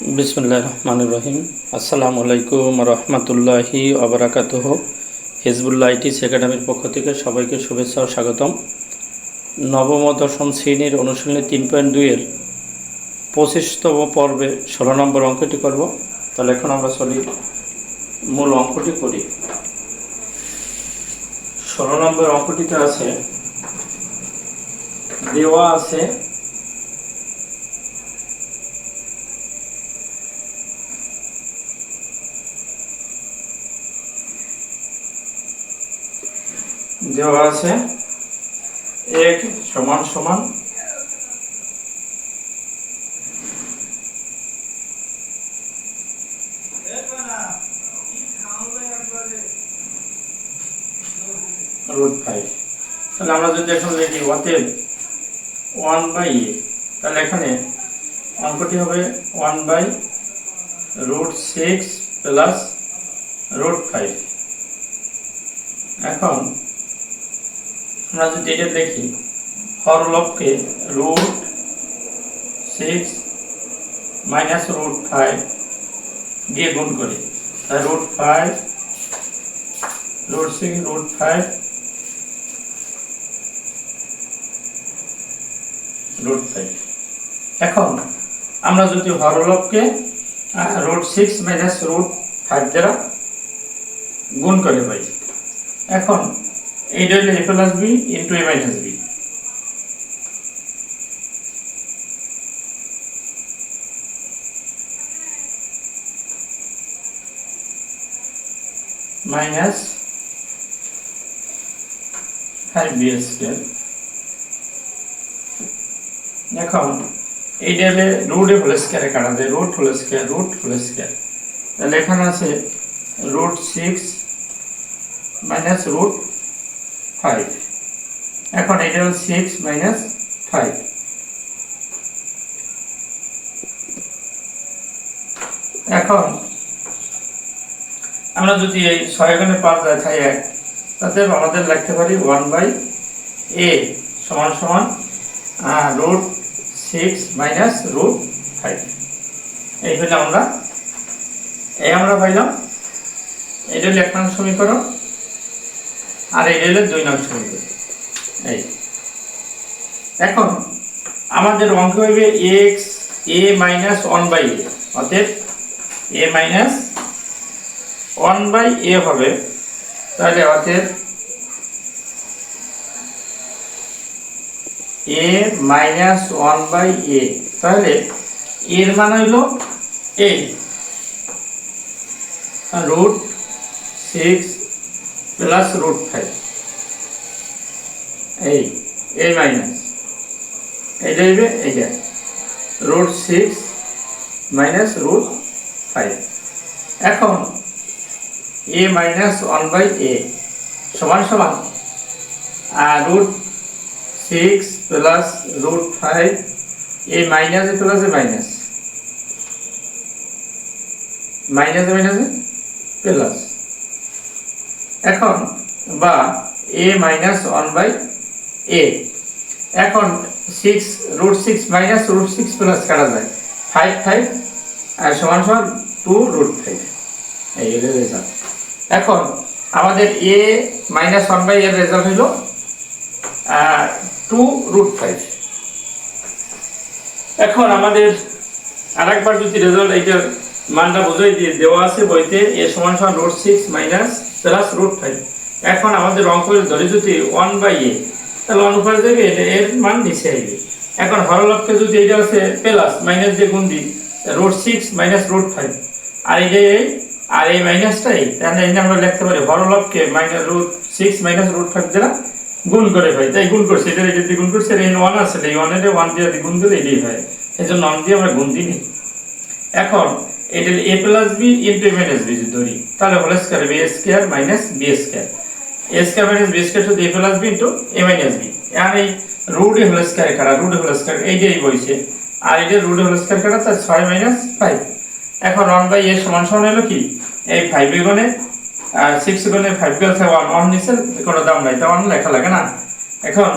বিসমুল্লাহ রহমান রহিম আসসালামু আলাইকুম রহমতুল্লাহি আবরাকাতহ হিজবুল্লাহ আইটিস একাডেমির পক্ষ থেকে সবাইকে শুভেচ্ছা ও স্বাগতম। নবম দশম শ্রেণির অনুশীলনী তিন পয়েন্ট দুইয়ের পঁচিশতম পর্বে ষোলো নম্বর অঙ্কটি করব। তাহলে এখন আমরা চলি মূল অঙ্কটি করি। ষোলো নম্বর অঙ্কটিতে আছে, দেওয়া আছে দেওয়া আছে। এক সমান সমান তাহলে আমরা যদি এখন লিখি অতএব ওয়ান বাই এ তাহলে এখানে অঙ্কটি হবে one by root six plus root five এখন আমরা যদি এটা দেখি হরলবকে root six minus root five দিয়ে গুণ করি। তাই root five root six root five root five এখন আমরা যদি হরলবকে root six minus root five দ্বারা গুণ করে পাই। এখন এইটা হলো a plus b into a minus b minus five b square এখন এইটা হলে রুট হোল স্কোয়ারে কাটা যায় root whole square root whole square তাহলে এখানে আছে root six minus root five এখন এটা হল সিক্স মাইনাস ফাইভ এখন আমরা যদি এই ছয় পাঁচ যায় তাই এক, তাতে আমাদের লিখতে পারি ওয়ান বাই এ সমান সমান root six minus root five এই হলে আমরা, এই আমরা পাইলাম, এটা এক সমীকরণ। আর এই হলো দুই নং সমীকরণ এই। এখন, আমাদের অঙ্ক হবে x a minus one by a অতএব a minus one by a হবে, তাহলে অতএব a minus one by a তাহলে এর মান হইল a root six plus root five এই এ মাইনাস এইটা হইবে এইটা root six minus root five এখন a minus one by a সমান সমান, আর root six plus root five a minus a plus a minus minus a minus a plus এখন বা a minus one by a এখন six root six minus root six plus কাটা যায়। Five five আর সমান সমান two root five এই হলো result এখন আমাদের এ মাইনাস ওয়ান বাই এর রেজাল্ট হইল টু রুট ফাইভ এখন আমাদের আরেকবার যদি রেজাল্ট এইটার মানটা বোঝাই দিয়ে দেওয়া আছে বইতে, এ সমান সমান root six minus plus root five এখন আমাদের অঙ্কের ধরে যদি ওয়ান বাই এ তাহলে অনুপাত দেবে এর মান নিচে আসবে এখন হরলভকে যদি এটা আছে প্লাস মাইনাস দিয়ে গুণ দিই root six minus root five আর এটা এই আর এই মাইনাসটা এই, তাহলে এই আমরা লিখতে পারি হরলভকে minus root six minus root five দ্বারা গুণ করে পাই তাই গুণ করছে, এটা এটা দিয়ে গুণ করছে এই ওয়ান আছে এই ওয়ানের ওয়ান দিয়ে গুণ দিলে এটাই হয়। এই জন্য ওয়ান দিয়ে আমরা গুণ দিই এখন এটা a plus b into minus b যদি ধরি, তাহলে whole square b square minus b square a square minus b square শুধু a plus b into a minus b আর এই রুট হোল স্কয়ার কাটা রুট হোল স্কয়ার এইটাই বইছে। আর এটা root whole square কাটা, তার ছয় মাইনাস ফাইভ এখন ওয়ান বাই এ সমান সমান হলো কি? এই ফাইভ গুণে সিক্স গুণে ফাইভ গেছে ওয়ান ওয়ান নিচে কোনো দাম নাই তা ওয়ান লেখা লাগে না। এখন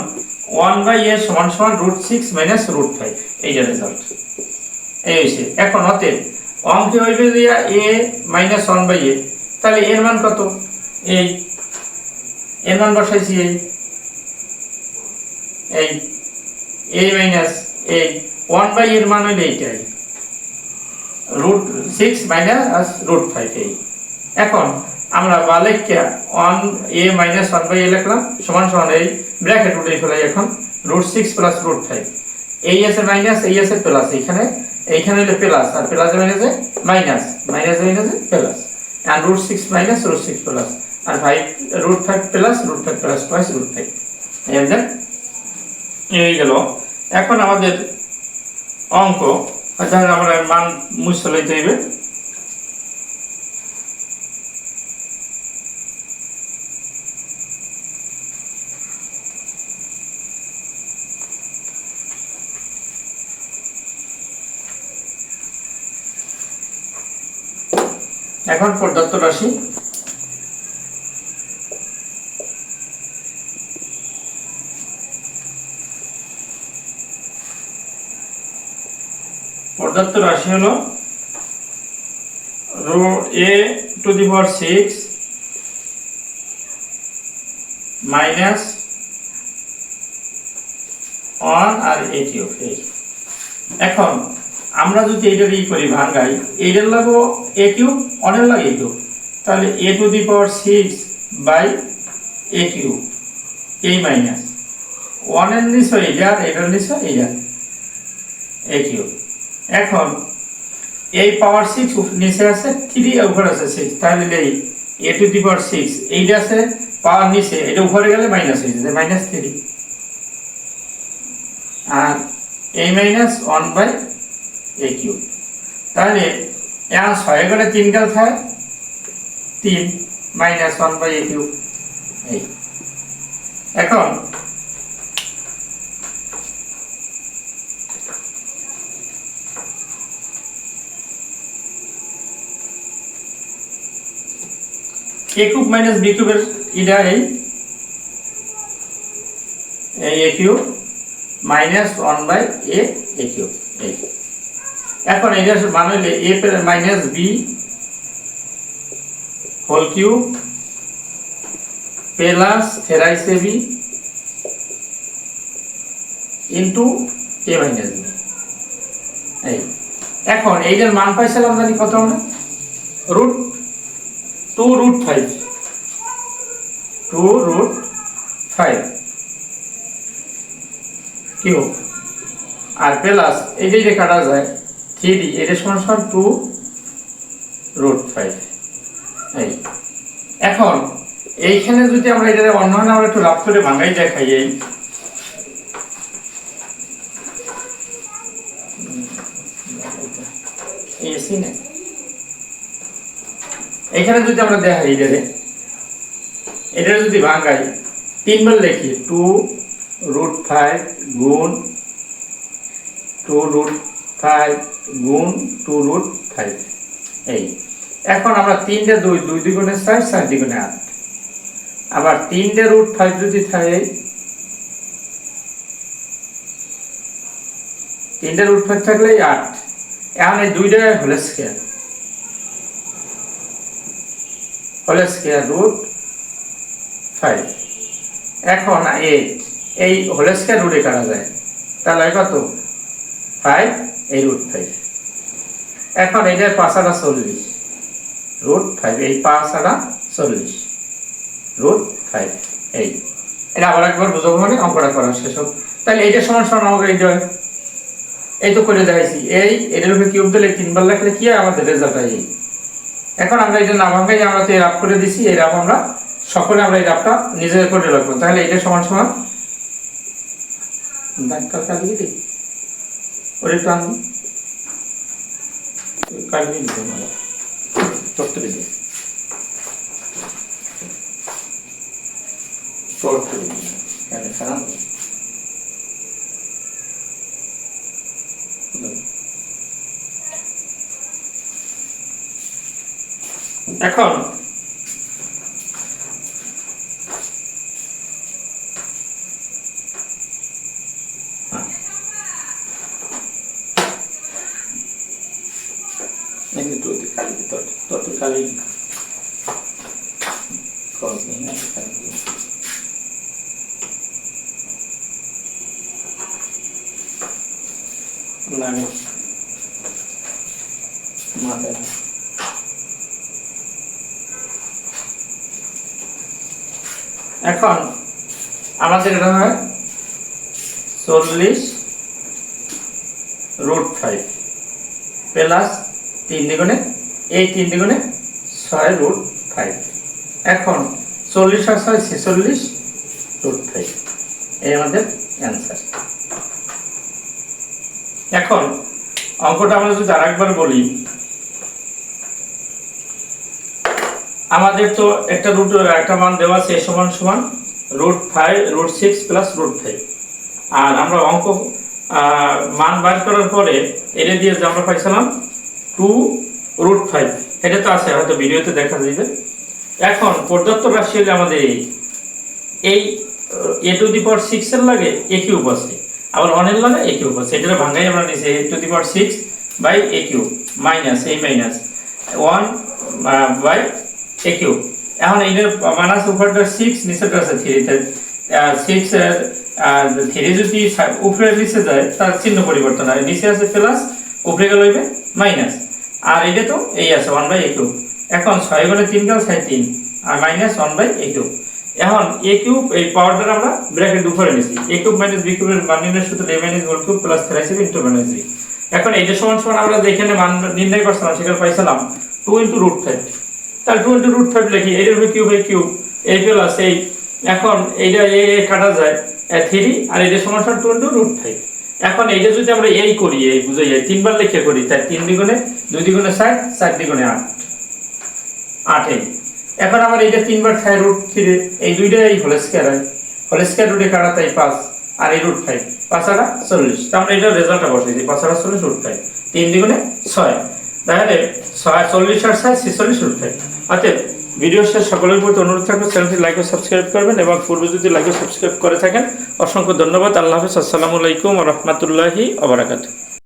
ওয়ান বাই এ সমান সমান root six minus root five এইটা রেজাল্ট এই হয়েছে এখন অতএব অঙ্কে হইবে দিয়া a minus one by a তাহলে এর মান কত? এই এর মান বসাইছি এই এই এই মাইনাস এই ওয়ান বাই এর মান হইলে এইটাই। Root six minus root five এই এখন আমরা বালেককে one a minus one by a লিখলাম, সমান সমান এই ব্র্যাকেট উঠে ফেলাই এখন root six plus root five এই আছে মাইনাস এই আছে প্লাস এখানে এইখানে হলো প্লাস আর প্লাস মাইনাসে মাইনাস মাইনাস মাইনাসে প্লাস আর root six minus root six plus আর five root five plus root five plus twice root five এই গেল এখন আমাদের অঙ্ক অর্থাৎ আমরা মান মুছে লইতে হইবে। এখন প্রদত্ত রাশি। প্রদত্ত রাশি হল rho a to the power six minus one R a এই। এখন আমরা যদি এইটার ই করি, ভাঙ্গাই, এইটার লাগো এ কিউব অনের লাগে এ কিউব তাহলে a to the power six by a cube এই মাইনাস ওয়ানের নিশ্চয় এইটা আর এটার নিশ্চয় এইটা এ কিউব এখন, এই পাওয়ার সিক্স নিচে আছে থ্রি উপরে আছে সিক্স তাহলে এই এ টু দি পাওয়ার সিক্স এইটা আছে পাওয়ার নিচে, এটা উপরে গেলে মাইনাস হয়ে যাবে মাইনাস থ্রি আর এই minus one by a cube তাহলে এখন ছয় করে তিন কাল থাকে তিন minus one by a cube এই। এখন এ কিউব মাইনাস বি কিউবের এটা এই এই a cube minus one by a cube এই। এখন এটা হইলে a minus b whole cube plus thrice a b into a minus b এই, এখন এইটার মান পাইছিলাম জানি কত আমরা? Root two root five two root five cube আর প্লাস এই যে কাটা যায় থ্রি এটা সমান টু রুট ফাইভ এই। এখন, এইখানে যদি আমরা এটা অন্য আমরা একটু রাফ করে ভাঙাই দেখাই, এই। এখানে যদি আমরা দেখাই এটারে এটা যদি ভাঙাই তিনবার লিখি টু রুট ফাইভ গুণ টু রুট ফাইভ গুণ টু রুট ফাইভ। এই, এখন আমরা তিনটে দুই দুই দ্বিগুণে চার চার দ্বিগুণে আট। আবার তিনটে রুট ফাইভ যদি থাকে, তিনটে রুট ফাইভ থাকলে আট। এখন এই দুইটা হলে স্কেয়ার। হলে স্কেয়ার রুট ফাইভ। এখন এইট, এই হোল স্কয়ার রুটে কাটা যায়। তাহলে কত? ফাইভ, এই রুট ফাইভ। এখন এটার পাঁচ আটা চল্লিশ। রুট ফাইভ এই পাঁচ আটা চল্লিশ। রুট ফাইভ এই। এটা আবার একবার বুঝব মানে অঙ্কটা করা শেষ হোক। তাহলে এইটা সমান সমান আমাকে এইটা হয়। এই তো করে দেখাইছি। এই এটার উপরে কিউব দিলে তিনবার লাগলে কি হয়? আমাদের রেজাল্ট হয় এই। এখন আমরা এটা না ভাঙাই আমরা তো এই রাফ করে দিছি, এই আমরা সকলে আমরা এই রাফটা নিজেদের করে রাখব। তাহলে এটা সমান সমান দাগটা কাটিয়ে দিই ওরে আনবি। কাটবি দিতে পারো চট্টরে দিয়ে খারাপ এখন তোর তোর তো খালি খরচ নেই না খালি লাগে মাথায়। এখন আমাদের এটা হয় চল্লিশ রুট ফাইভ প্লাস তিন দ্বিগুণে, এই তিন দ্বিগুণে ছয় রুট ফাইভ এখন চল্লিশ আর ছয় ছেচল্লিশ রুট ফাইভ এই আমাদের অ্যান্সার এখন, অঙ্কটা আমরা যদি আরেকবার বলি, আমাদের তো একটা রুট একটা মান দেওয়া আছে সমান সমান root five root six plus root five আর আমরা অঙ্ক মান বার করার পরে এটা দিয়ে যে আমরা পাইছিলাম টু রুট ফাইভ এটা তো আছে, হয়তো ভিডিওতে দেখা যাবে এখন প্রদত্ত রাশি আমাদের এই এ টু দি পাওয়ার সিক্স এর লাগে, এ কিউব আছে। আবার অনের লাগে এ কিউব আছে। এটা ভাঙাই আমরা নিছি a to the power six by a cube minus এই minus one by a cube. এখন এটার মাইনাস উপরটা সিক্স নিচেটা আছে থ্রি সিক্স থ্রি যদি উপরে নিচে যায়, তার চিহ্ন পরিবর্তন হয়। নিচে আছে প্লাস উপরে গেলে হইবে মাইনাস আর এটা তো এই আছে ওয়ান বাই এ কিউব। এখন ছয় গুণে তিন গেল ছয় তিন। আর minus one by a cube. এখন এ কিউব এই পাওয়ারটা আমরা ব্র্যাকেট উপরে নিছি এ কিউব মাইনাস বি কিউবের মান নির্ণয় সূত্র a minus whole cube plus three হিসেবে ইন্টু মাইনাস বি এখন এইটা সমান সমান আমরা যেখানে মান নির্ণয় করছিলাম, সেখানে পাইছিলাম টু ইন্টু রুট ফাইভ তাহলে টু ইন্টু রুট ফাইভ লিখি এইটার উপরে কিউব এই কিউব এই প্লাস এই। এখন এইটা এ এ কাটা যায় থ্রি আর এইটা সমান সমান টু ইন্টু রুট ফাইভ এখন এইটা যদি আমরা এই করি, এই বুঝে যাই, তিনবার লিখে করি তাই তিন দ্বিগুণে দুই দ্বিগুণে ষাট, চার দ্বিগুণে আট। আটে এখন আমার এইটা তিনবার খাই রুট থ্রি এই দুইটাই হোল স্কোয়ার হয়। হোল স্কোয়ার রুটে কাটা তাই পাঁচ। আর এই রুট ফাইভ পাঁচ চল্লিশ। তা আমরা এটা রেজাল্টটা বসেছি পাঁচ আটা চল্লিশ রুট ফাইভ তিন দ্বিগুণে ছয়। তাহলে ছয়, চল্লিশ আর ছয়, ছেচল্লিশ রুট ফাইভ অতএব ভিডিও শেষ। সকলের প্রতি অনুরোধ থাকবে, চ্যানেলটি লাইক ও সাবস্ক্রাইব করবেন এবং পূর্বে যদি লাইক ও সাবস্ক্রাইব করে থাকেন, অসংখ্য ধন্যবাদ। আল্লাহ হাফিজ। আসসালামু আলাইকুম রহমতুল্লাহি আবরাকাতু